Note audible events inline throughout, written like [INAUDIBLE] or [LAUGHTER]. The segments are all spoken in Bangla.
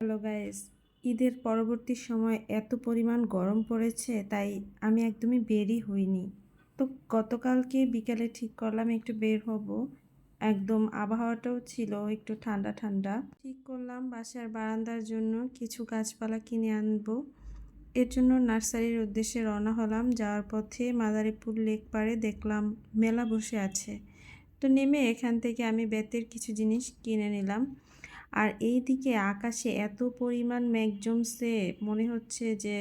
হ্যালো গাইস, ঈদের পরবর্তী সময় এত পরিমাণ গরম পড়েছে, তাই আমি একদমই বেরই হইনি। তো গতকালকে বিকালে ঠিক করলাম একটু বের হব। একদম আবহাওয়াটাও ছিল একটু ঠান্ডা ঠান্ডা। ঠিক করলাম বাসার বারান্দার জন্য কিছু গাছপালা কিনে আনব। এর জন্য নার্সারির উদ্দেশ্যে রওনা হলাম। যাওয়ার পথে মাদারীপুর লেক পাড়ে দেখলাম মেলা বসে আছে। তো নেমে এখান থেকে আমি বেতের কিছু জিনিস কিনে নিলাম। আর এই দিকে আকাশে এত পরিমাণ মেঘ জমছে, মনে হচ্ছে যে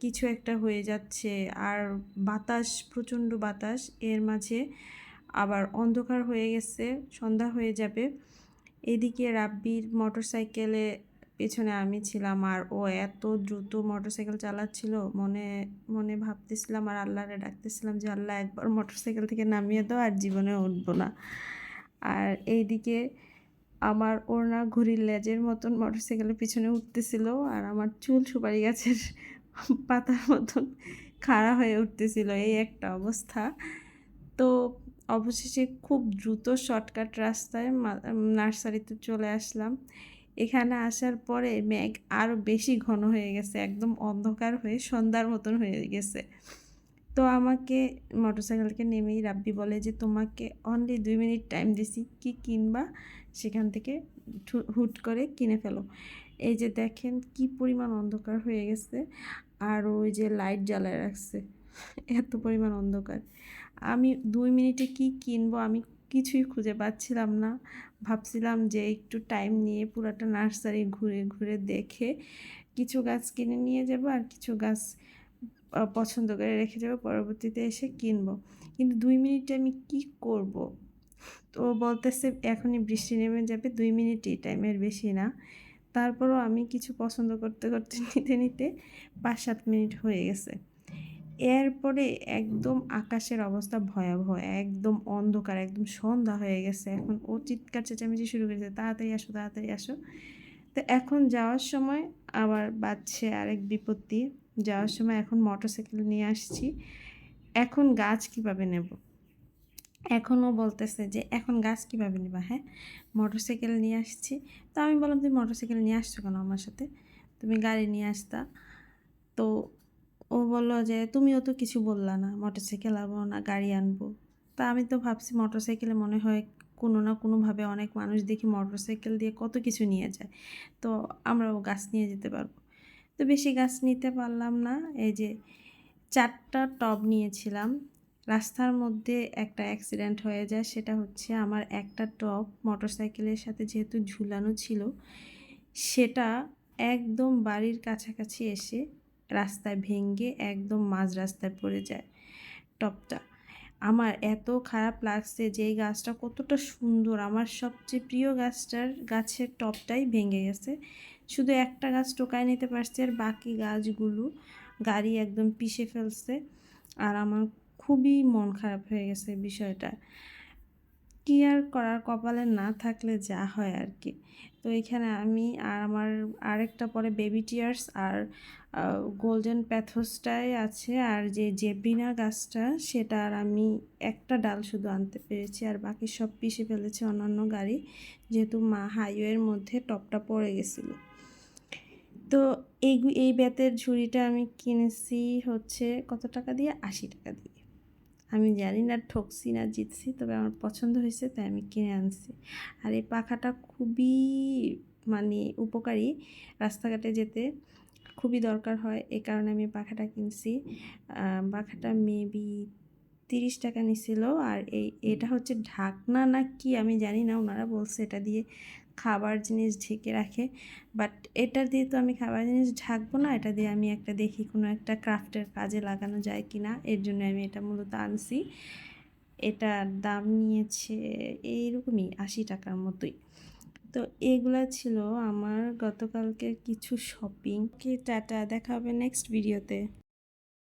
কিছু একটা হয়ে যাচ্ছে। আর বাতাস, প্রচণ্ড বাতাস, এর মাঝে আবার অন্ধকার হয়ে গেছে, সন্ধ্যা হয়ে যাবে। এদিকে রাব্বির মোটর সাইকেলে পেছনে আমি ছিলাম আর ও এত দ্রুত মোটর সাইকেল চালাচ্ছিল, মনে মনে ভাবতেছিলাম আর আল্লাহরে ডাকতেছিলাম যে, আল্লাহ, একবার মোটর সাইকেল থেকে নামিয়ে দাও আর জীবনে উঠবো না। আর এইদিকে আমার ওড়না ঘুড়ির লেজের মতন মোটরসাইকেলের পিছনে উঠতেছিল আর আমার চুল সুপারি গাছের [LAUGHS] পাতার মতন খাড়া হয়ে উঠতেছিল। এই একটা অবস্থা। তো অবশেষে খুব দ্রুত শর্টকাট রাস্তায় নার্সারিতে চলে আসলাম। এখানে আসার পরে মেঘ আরও বেশি ঘন হয়ে গেছে, একদম অন্ধকার হয়ে সন্ধ্যার মতন হয়ে গেছে। তো আমাকে মোটরসাইকেলকে নেমেই রাব্বি বলে যে, তোমাকে অনলি দুই মিনিট টাইম দিছি, কি কিনবা? সেখান থেকে হুট করে কিনে ফেলো। এই যে দেখেন কি পরিমাণ অন্ধকার হয়ে গেছে, আর ওই যে লাইট জ্বালায় রাখছে, এত পরিমাণ অন্ধকার। আমি দুই মিনিটে কি কিনবো আমি কিছুই খুঁজে পাচ্ছিলাম না। ভাবছিলাম যে একটু টাইম নিয়ে পুরাটা নার্সারি ঘুরে ঘুরে দেখে কিছু গাছ কিনে নিয়ে যাব আর কিছু গাছ পছন্দ করে রেখে যাব, পরবর্তীতে এসে কিনবো। কিন্তু দুই মিনিটে আমি কি করব? তো বলতেছে, এখনই বৃষ্টি নেমে যাবে, দুই মিনিট এই টাইমের বেশি না। তারপরও আমি কিছু পছন্দ করতে করতে [LAUGHS] নিতে নিতে পাঁচ সাত মিনিট হয়ে গেছে। এরপরে একদম আকাশের অবস্থা ভয়াবহ, একদম অন্ধকার, একদম সন্ধ্যা হয়ে গেছে। এখন ও চিৎকার চেঁচামেচি শুরু করেছে, তাড়াতাড়ি আসো তাড়াতাড়ি আসো। তো এখন যাওয়ার সময় আবার বাজছে আরেক বিপত্তি। যাওয়ার সময় এখন মোটরসাইকেল নিয়ে আসছি। এখন গাছ কীভাবে নেব? এখনও বলতেছে যে এখন গাছ কীভাবে নেবা? হ্যাঁ মোটরসাইকেল নিয়ে আসছি। তো আমি বললাম তুমি মোটরসাইকেল নিয়ে আসছো কেন আমার সাথে? তুমি গাড়ি নিয়ে আসতা। তো ও বলল যে তুমিও তো কিছু বললা না মোটরসাইকেল আনব না গাড়ি আনব। তা আমি তো ভাবছি মোটরসাইকেলে মনে হয় কোনো না কোনোভাবে অনেক মানুষ দেখি মোটরসাইকেল দিয়ে কত কিছু নিয়ে যায়। তো আমরাও গাছ নিয়ে যেতে পারব। তো বেশি গাছ নিতে পারলাম না। এই যে চারটা টব নিয়েছিলাম। রাস্তার মধ্যে একটা অ্যাক্সিডেন্ট হয়ে যায়, সেটা হচ্ছে আমার একটা টব মোটরসাইকেলের সাথে যেহেতু ঝুলানো ছিল, সেটা একদম বাড়ির কাছাকাছি এসে রাস্তায় ভেঙ্গে একদম মাঝ রাস্তায় পড়ে যায় টপটা আমার এত খারাপ লাগছে যে এই গাছটা কতটা সুন্দর। আমার সবচেয়ে প্রিয় গাছটার গাছের টপটাই ভেঙে গেছে। শুধু একটা গাছ টোকায় নিতে পারছে আর বাকি গাছগুলো গাড়ি একদম পিষে ফেলছে। আর আমার খুবই মন খারাপ হয়ে গেছে বিষয়টা। কি আর করার, কপালে না থাকলে যা হয় আর কি। তো এখানে আমি আর আমার আরেকটা পরে বেবি টিয়ার্স আর গোল্ডেন প্যাথোসটাই আছে। আর যে জেবিনা গাছটা, সেটা আর আমি একটা ডাল শুধু আনতে পেরেছি। আর বাকি সব পিষে ফেলেছে অন্যান্য গাড়ি। যেহেতু মা হাইওয়ের মধ্যে টপটা পড়ে গেছিল। তো এই এই বেতের ঝুড়িটা আমি কিনেছি হচ্ছে কত টাকা দিয়ে? আশি টাকা দিয়ে। আমি জানি না, ঠকছি না, জিতছি, তবে আমার পছন্দ হয়েছে, তাই আমি কিনে আনছি। আর এই পাখাটা খুবই মানে উপকারী রাস্তাঘাটে যেতে খুবই দরকার হয়, এ কারণে আমি পাখাটা কিনছি। পাখাটা মেবি তিরিশ টাকা নিছিল, আর এই, এটা হচ্ছে ঢাকনা না কি আমি জানি না, ওনারা বলছে এটা দিয়ে খাবার জিনিস ঢেকে রাখে। বাট এটা দিয়ে তো আমি খাবার জিনিস ঢাকবো না, এটা দিয়ে আমি একটা দেখি কোনো একটা ক্রাফটের কাজে লাগানো যায় কি না এর জন্য আমি এটা মূলত আনছি। এটার দাম নিয়েছে এইরকমই আশি টাকার মতোই। তো এগুলো ছিল আমার গতকালকে কিছু শপিং কে টাটা, দেখা হবে নেক্সট ভিডিওতে